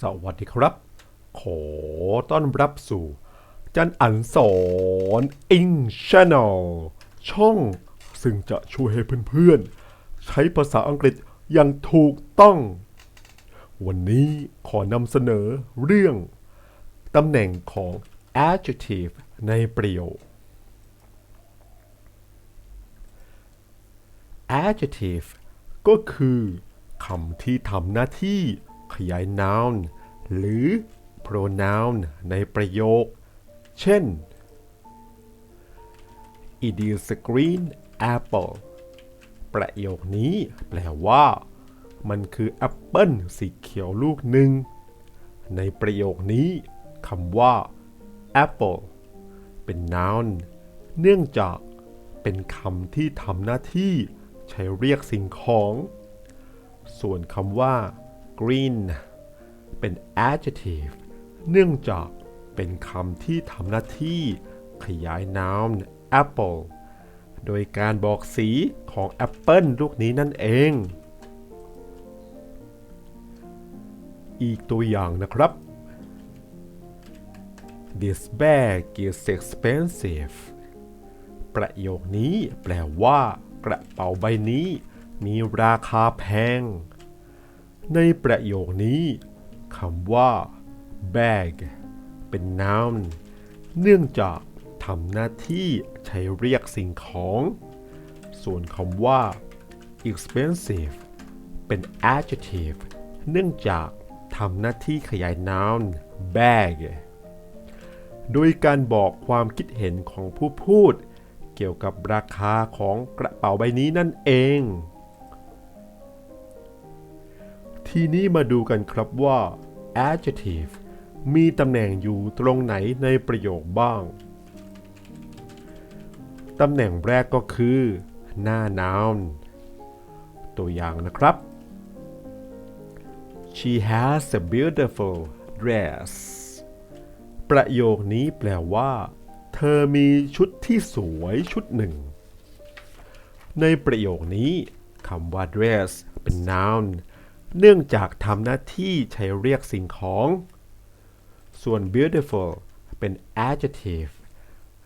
สวัสดีครับ ขอต้อนรับสู่ จันอันสอนอิงช n แนลช่องซึ่งจะช่วยให้เพื่อนๆ ใช้ภาษาอังกฤษอย่างถูกต้อง วันนี้ขอนำเสนอเรื่องตำแหน่งของ adjective ในประโยค adjective ก็คือคำที่ทำหน้าที่ ขยาย noun หรือ pronoun ในประโยค เช่น It is a green apple ประโยคนี้แปลว่า มันคือแอปเปิลสีเขียวลูกหนึ่ง ในประโยคนี้คำว่า apple เป็น noun เนื่องจากเป็นคำที่ทำหน้าที่ใช้เรียกสิ่งของ ส่วนคำว่า green เป็น adjective เนื่องจากเป็นคำที่ทำหน้าที่ขยาย noun apple โดยการบอกสีของแอปเปิลลูกนี้นั่นเอง อีกตัวอย่างนะครับ This bag is expensive ประโยคนี้แปลว่า กระเป๋าใบนี้มีราคาแพง ในประโยคนี้คำว่า bag เป็น noun เนื่องจากทำหน้าที่ใช้เรียกสิ่งของ ส่วนคำว่า expensive เป็น adjective เนื่องจากทำหน้าที่ขยาย noun bag โดยการบอกความคิดเห็นของผู้พูด เกี่ยวกับราคาของกระเป๋าใบนี้นั่นเอง ทีนี้มาดูกันครับว่า adjective มีตำแหน่งอยู่ตรงไหนในประโยคบ้าง ตำแหน่งแรกก็คือ หน้า noun ตัวอย่างนะครับ She has a beautiful dress ประโยคนี้แปลว่า เธอมีชุดที่สวยชุดหนึ่ง ในประโยคนี้คำว่า dress เป็น noun เนื่องจากทำหน้าที่ใช้เรียกสิ่งของ ส่วน beautiful เป็น adjective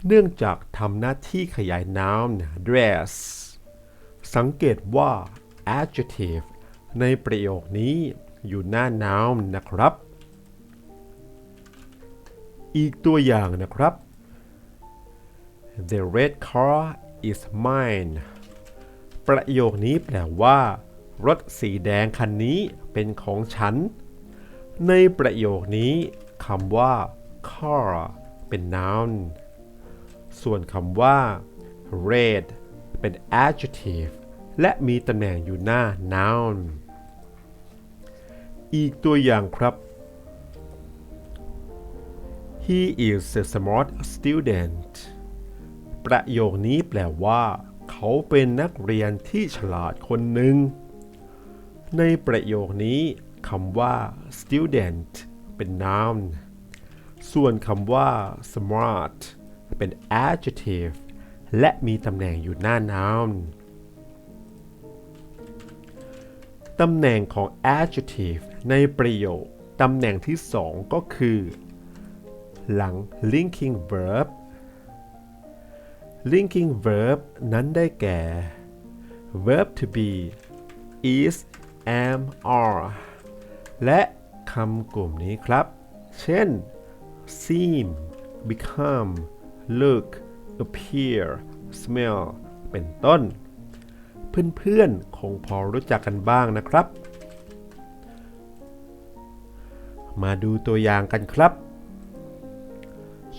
เนื่องจากทำหน้าที่ขยาย noun dress สังเกตว่า adjective ในประโยคนี้อยู่หน้า noun นะครับ อีกตัวอย่างนะครับ The red car is mine ประโยคนี้แปลว่า รถสีแดงคันนี้เป็นของฉัน ในประโยคนี้คำว่า car เป็น noun ส่วนคำว่า red เป็น adjective และมีตำแหน่งอยู่หน้า noun อีกตัวอย่างครับ He is a smart student ประโยคนี้แปลว่า เขาเป็นนักเรียนที่ฉลาดคนหนึ่ง ในประโยคนี้คำว่า student เป็น noun ส่วนคำว่า smart เป็น adjective และมีตำแหน่งอยู่หน้า noun ตำแหน่งของ adjective ในประโยค ตำแหน่งที่สองก็คือ หลัง linking verb linking verb นั้นได้แก่ verb to be is am are และคำกลุ่มนี้ครับ เช่น seem become look appear smell เป็นต้น เพื่อนๆ คงพอรู้จักกันบ้างนะครับ มาดูตัวอย่างกันครับ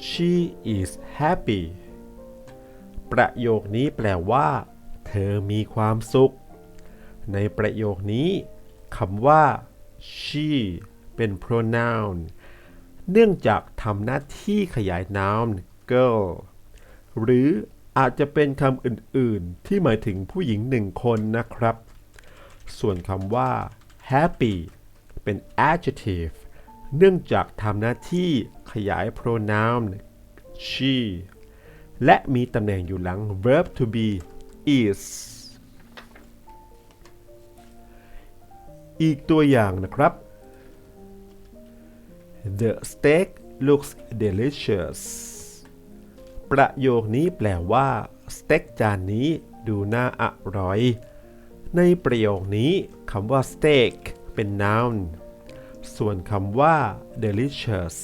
she is happy ประโยคนี้แปลว่า เธอมีความสุข ในประโยคนี้คำว่า she เป็น pronoun เนื่องจากทำหน้าที่ขยาย noun girl หรืออาจจะเป็นคำอื่นๆ ที่หมายถึงผู้หญิงหนึ่งคนนะครับ ส่วนคำว่า happy เป็น adjective เนื่องจากทำหน้าที่ขยาย pronoun she และมีตำแหน่งอยู่หลัง verb to be is อีกตัวอย่างนะครับ The steak looks delicious ประโยคนี้แปลว่าสเต็กจานนี้ดูน่าอร่อย ในประโยคนี้คำว่า steak เป็น noun ส่วนคำว่า delicious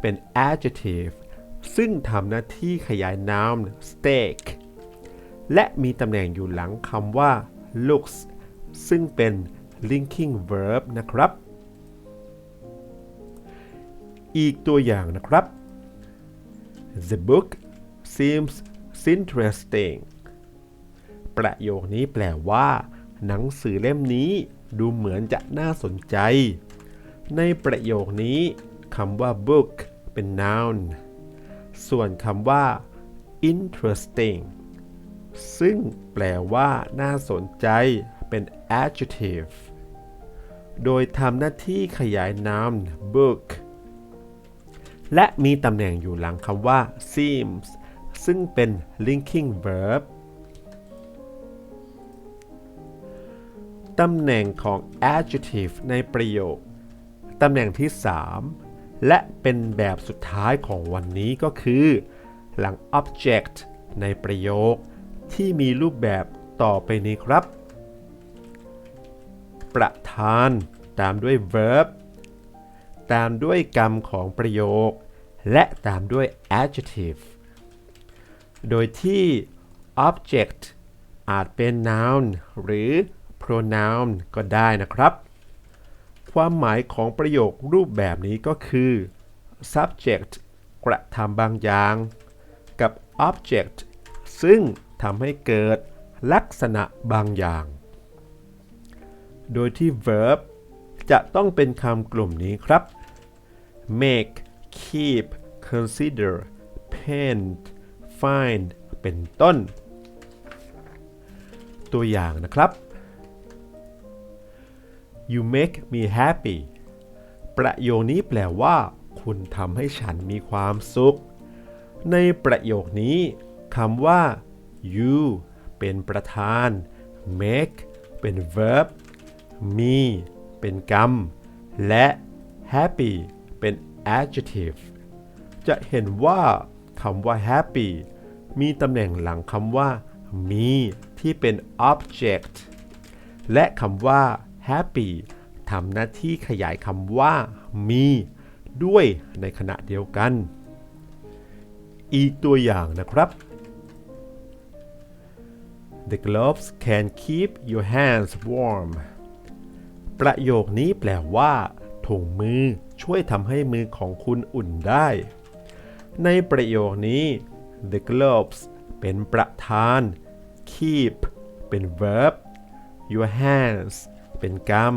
เป็น adjective ซึ่งทำหน้าที่ขยาย noun steak และมีตำแหน่งอยู่หลังคำว่า looks ซึ่งเป็น linking verb นะครับ อีกตัวอย่างนะครับ The book seems interesting ประโยคนี้แปลว่า หนังสือเล่มนี้ดูเหมือนจะน่าสนใจ ในประโยคนี้คำว่า book เป็น noun ส่วนคำว่า interesting ซึ่งแปลว่า น่าสนใจเป็น adjective โดยทำหน้าที่ขยาย noun book และมีตำแหน่งอยู่หลังคำว่า seems ซึ่งเป็น linking verb ตำแหน่งของ adjective ในประโยค ตำแหน่งที่ 3 และเป็นแบบสุดท้ายของวันนี้ก็คือ หลัง object ในประโยค ที่มีรูปแบบต่อไปนี้ครับ ประธาน ตามด้วย verb ตามด้วยกรรมของประโยค และตามด้วย adjective โดยที่ object อาจเป็น noun หรือ pronoun ก็ได้นะครับ ความหมายของประโยครูปแบบนี้ก็คือ subject กระทำบางอย่าง กับ object ซึ่งทำให้เกิดลักษณะบางอย่าง โดยที่ verb จะต้องเป็นคำกลุ่มนี้ครับ make keep consider paint find เป็นต้น ตัวอย่างนะครับ you make me happy ประโยคนี้แปลว่า คุณทำให้ฉันมีความสุข ในประโยคนี้คำว่า you เป็นประธาน make เป็น verb me เป็นกรรม และ happy เป็น adjective จะเห็นว่าคำว่า happy มีตำแหน่งหลังคำว่า me ที่เป็น object และคำว่า happy ทำหน้าที่ขยายคำว่า me ด้วยในขณะเดียวกัน อีกตัวอย่างนะครับ The gloves can keep your hands warm ประโยคนี้แปลว่าถุงมือช่วยทำให้มือของคุณอุ่นได้ ในประโยคนี้ the gloves เป็นประธาน keep เป็น verb your hands เป็นกรรม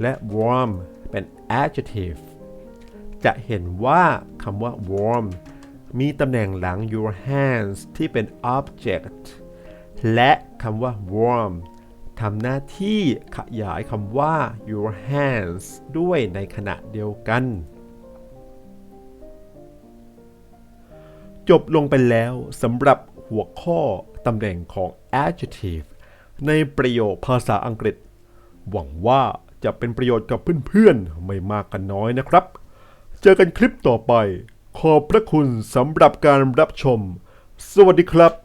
และ warm เป็น adjective จะเห็นว่าคำว่า warm มีตำแหน่งหลัง your hands ที่เป็น object และคำว่า warm ทำหน้าที่ขยายคำว่า your hands ด้วยในขณะเดียวกัน จบลงไปแล้วสำหรับหัวข้อตำแหน่งของ adjective ในประโยคภาษาอังกฤษ หวังว่าจะเป็นประโยชน์กับเพื่อนๆ ไม่มากก็นน้อยนะครับ เจอกันคลิปต่อไป ขอบพระคุณสำหรับการรับชม สวัสดีครับ